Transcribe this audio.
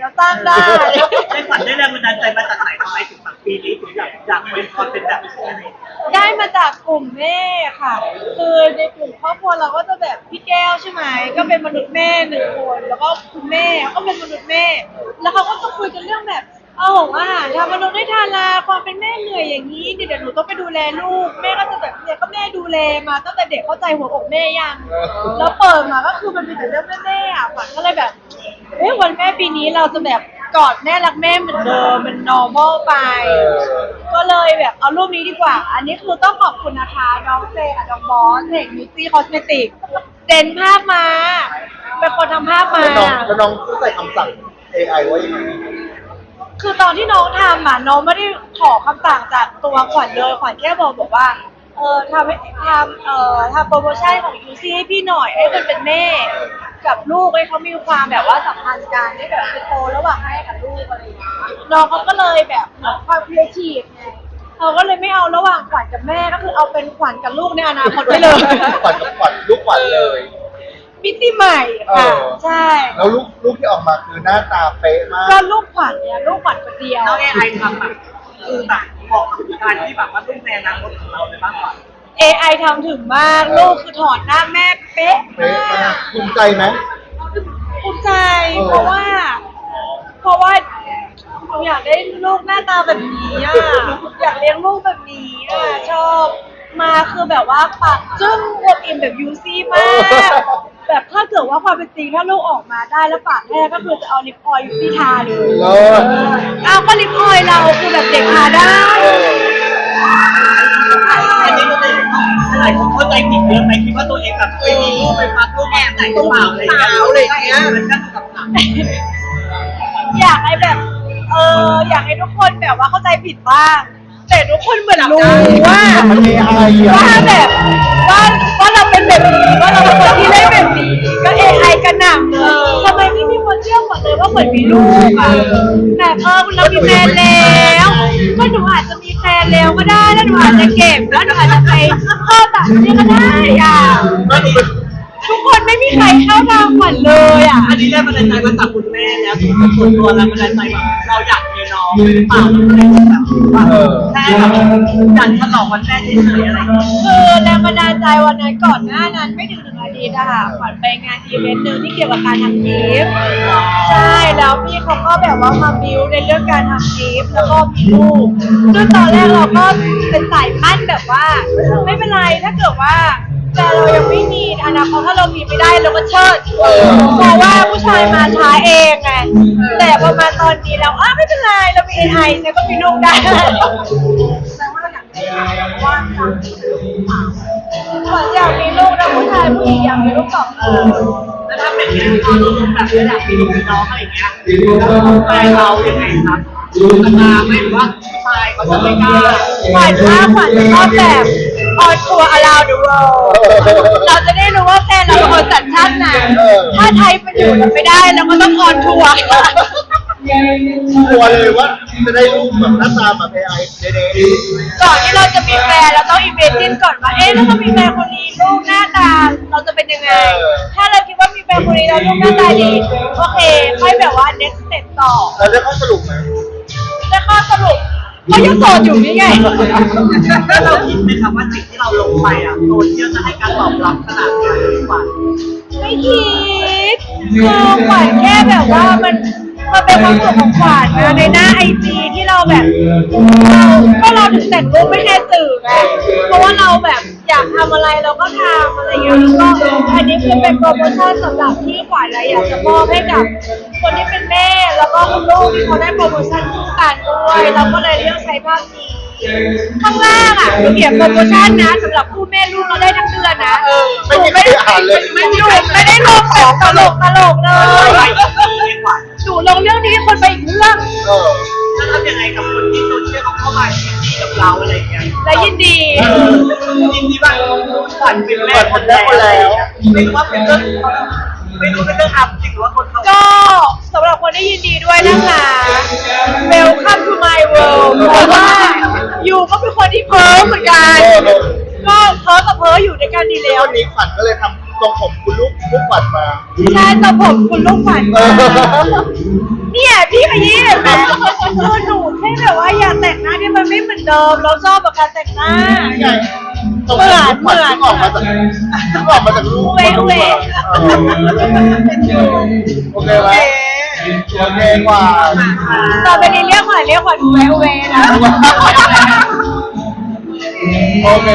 เราสร้างได้ ได้ฝันได้แรงบันดาลใจมาจากไหนทำไมถึงแบบปีนี้ถึงอยากอยากเป็นคอนเป็นแบบนี้อะไรอย่างเงี้ยได้มาจากกลุ่มแม่ค่ะ คือในกลุ่มครอบครัวเราก็จะแบบพี่แก้วใช่ไหมก็เป็นมนุษย์แม่หนึ่งคนแล้วก็คุณแม่ก็เป็นมนุษย์แม่ แล้วเขาก็จะคุยกันเรื่องแบบเอาของอาหารทำมนุษย์ได้ทานลาความเป็นแม่เหนื่อยอย่างนี้เดี๋ยวหนูต้องไปดูแลลูก แม่ก็จะแบบเนี่ยก็แม่ดูแลมาตั้งแต่เด็กเข้าใจหัวอกแม่ยังแล้วเปิดมาก็คือมันมีแต่เรื่องแม่ๆอะขวัญก็ เลยแบบเอ้ยวันแม่ปีนี้เราจะแบบกอดแม่รักแม่เหมือนเดิมเป็น normal ไปก็เลยแบบเอารูปนี้ดีกว่า อันนี้คือต้องขอบคุณนะคะน้องเจกับน้องบอสเด็กมิซี่คอสเมติกเด่นภาพมา เป็นคนทำภาพมา แล้วน้องแล้วน้องใส่คำสั่ง AI ว่ายังไงคือตอนที่น้องทำอะน้องไม่ได้ขอคำสั่งจากตัวขวัญเลยขวัญแค่บอกบอกว่า เออทำให้ทำเอ่อทำโปรโมชั่นของยูซี่ให้พี่หน่อยให้มันเป็นแม่ กับลูกให้เขามีความแบบว่าสัมพันธ์กันได้แบบเป็นโตระหว่างแม่กับลูกอะไรอย่างเงี้ยน้องเขาก็เลยแบบเหมือนความครีเอทีฟไงเขาก็เลยไม่เอาระหว่างขวัญกับแม่ก็คือเอาเป็นขวัญกับลูกในอนาคตไปเลย ขวัญกับขวัญลูกขวัญเลย มิติใหม่ค่ะเออ ใช่ แล้วลูกลูกที่ออกมาคือหน้าตาเป๊ะมาก ก็ลูกขวัญเนี่ยลูกขวัญคนเดียวแล้ว AI ทำแบบคือแบบ เหมาะกับการที่แบบว่าต้องในอนาคตของเราเลยมากกว่า AI ทำถึงมากลูกคือถอดหน้าแม่เป๊ะเป๊ะมามากกภูมิใจไหม ภูมิใจเออ เพราะว่า เพราะว่าหนูอยากได้ลูกหน้าตาแบบนี้อะอยากเลี้ยงลูกแบบนี้อะชอบมาคือแบบว่าปากจึ้งอวบอิ่มแบบยูซี่มาก แบบถ้าเกิดว่าความเป็นจริงถ้าลูกออกมาได้แล้วปากแห้งก็คือจะเอาลิปออยล์ที่ทาเลยเลิศอ้าวก็ลิปออยล์เราคือแบบเด็กทาได้อันนี้ก็เลยหลายคนเข้าใจผิดเยอะไหมคิดว่าตัวเองแบบไปมีลูกไปฟักลูกแอบไหนก็เปล่าอะไรอย่างเงี้ยอะไรเงี้ยมันก็ถูกกับหนังอยากให้แบบเอออยากให้ทุกคนแบบว่าเข้าใจผิดบ้างแต่ทุกคนเหมือนรู้ว่ามัน AI อะว่าแบบว่าว่าเราเป็นแบบนี้ ชื่อหมดเลยว่าเหมือนมีลูกอะแบบเออเรามีแฟนแล้วก็หนูอาจจะมีแฟนแล้วก็ได้แล้วหนูอาจจะเก็บแล้วหนูอาจจะไปเข้าต่างประเทศก็ได้อะอันนี้ทุกคนไม่มีใครเข้าทางขวัญเลยอะอันนี้ได้บันดาลใจมาจากคุณแม่แล้วส่วนตัวแล้วบันดาลใจมาเราอยากมีน้องหรือเปล่าเราเลยแบบว่าแค่แบบอยากฉลองวันแม่เฉยๆอะไรอย่างเงี้ยคือแรงบันดาลใจวันนั้นก่อนหน้านั้นไม่ถึงหนึ่งอา ทิตย์อะค่ะขวัญไปงานอีเวนต์หนึ่งที่เกี่ยวกับการทำกิฟต์ใช่แล้วพี่เขาก็แบบว่ามาบิวในเรื่องการทำกิฟต์แล้วก็มีลูกซึ่งตอนแรกเราก็เป็นสายมั่นแบบว่า ไม่เป็นไรถ้าเกิดว่าแต่เรายังไม่มีอนาคตถ้าเรามีไม่ได้เราก็เชิดเพราะว่าผู้ชายมาช้าเองไงแต่พอมาตอนนี้แล้วอ้าวไม่เป็นไรเรามี AI เนี่ยก็มีลูกได้ขวัญอยากได้ว่า มีลูกนะผู้ชายผู้หญิงอยากมีลูกสองคนแล้วถ้าเป็นเรื่องตอนเราแบบไม่อยากมีลูกมีน้องอะไรอย่างเงี้ยแฟนเรายังไงครับจะมาไหมหรือว่าผู้ชายเขาจะไม่กล้าขวัญว่าขวัญชอบแบบออนทัวร์ around the world เราจะได้รู้ว่าแฟนเราเป็นคนสัญชาติไหนถ้าไทยมันอยู่ไม่ได้เราก็ต้องออนทัวร์ กลัวเลยว่าจะได้รูปแบบหน้าตาแบบ AI เด็ดก่อนที่เราจะมีแฟนเราต้องอินเวสติ้งก่อนว่าเอ๊ะถ้าเรามีแฟนคนนี้ลูกหน้าตาเราจะเป็นยังไง ถ้าเราคิดว่ามีแฟนคนนี้แล้วลูกหน้าตาดีโอเคค่อยแบบว่า next step ต่อๆแล้วได้ข้อสรุปไหมแต่ข้อสรุปเขายังโสดอยู่นี่ไงแล้วเราคิดไหมครับว่าสิ่งที่เราลงไปอะโซเชียลจะให้การตอบรับขนาดไหนดีกว่า ไม่คิดคือขวัญแค่แบบว่ามัน มันเป็นความสุขของขวัญนะในหน้าไอจีที่เราแบบเราก็เราถึงแต่งรูปไม่แค่สื่อไงเพราะว่าเราแบบอยากทำอะไรเราก็ทำอะไรอย่างเงี้ยแล้วก็อันนี้คือเป็นโปรโมชั่นสำหรับที่ขวัญอะอยากจะมอบให้กับ คนที่เป็นแม่แล้วก็คุณลูกที่เขาได้โปรโมชั่นคู่กันด้วยเราก็เลยเลือกใช้ภาพนี้ข้างล่างอะคือเขียนโปรโมชั่นนะสำหรับคู่แม่ลูกเราได้ทั้งเดือนนะไม่มีใครอ่านเลย ไม่มีไม่ได้ลงของตลกตลกเลอะไรยดีกว่า หนูลงเรื่องนี้คนไปอีกเรื่อง เออ จะทำยังไงกับคนที่โซเชียลเขาเข้ามายินดีกับเราอะไรอย่างเงี้ยและยินดี ยินดีว่าฝันเป็นแม่คนแล้วไม่รู้ว่าเป็นเรื่องไม่รู้เป็นเรื่องอัพจริงหรือว่าคนเขาก็สำหรับคนที่ยินดีด้วยนะคะ Welcome to my world เพราะว่าอยู่ก็เป็นคนที่เพ้อเหมือนกันก็เพ้อกับเพ้ออยู่ด้วยกันดีแล้ว วันนี้ขวัญก็เลยทำ ทรงผมคุณลูกลูกขวัญมา ใช่แต่ผมคุณลูกขวัญเอมาอเนี่ยพี่ขยี้เห็นไหมคือหนูแค่แบบว่าอยากแต่งหน้าที่มันไม่เหมือนเดิม เราชอบกับการแต่งหน้านี่ไงทรงผมลูกขวัญที่ออกมาจากที่ออกมาจากลูกเวเวเออโอเคไหมโอเคกว่าต่อไปนี้เรียกขวัญเรียกขวัญเวเวนะ โอเค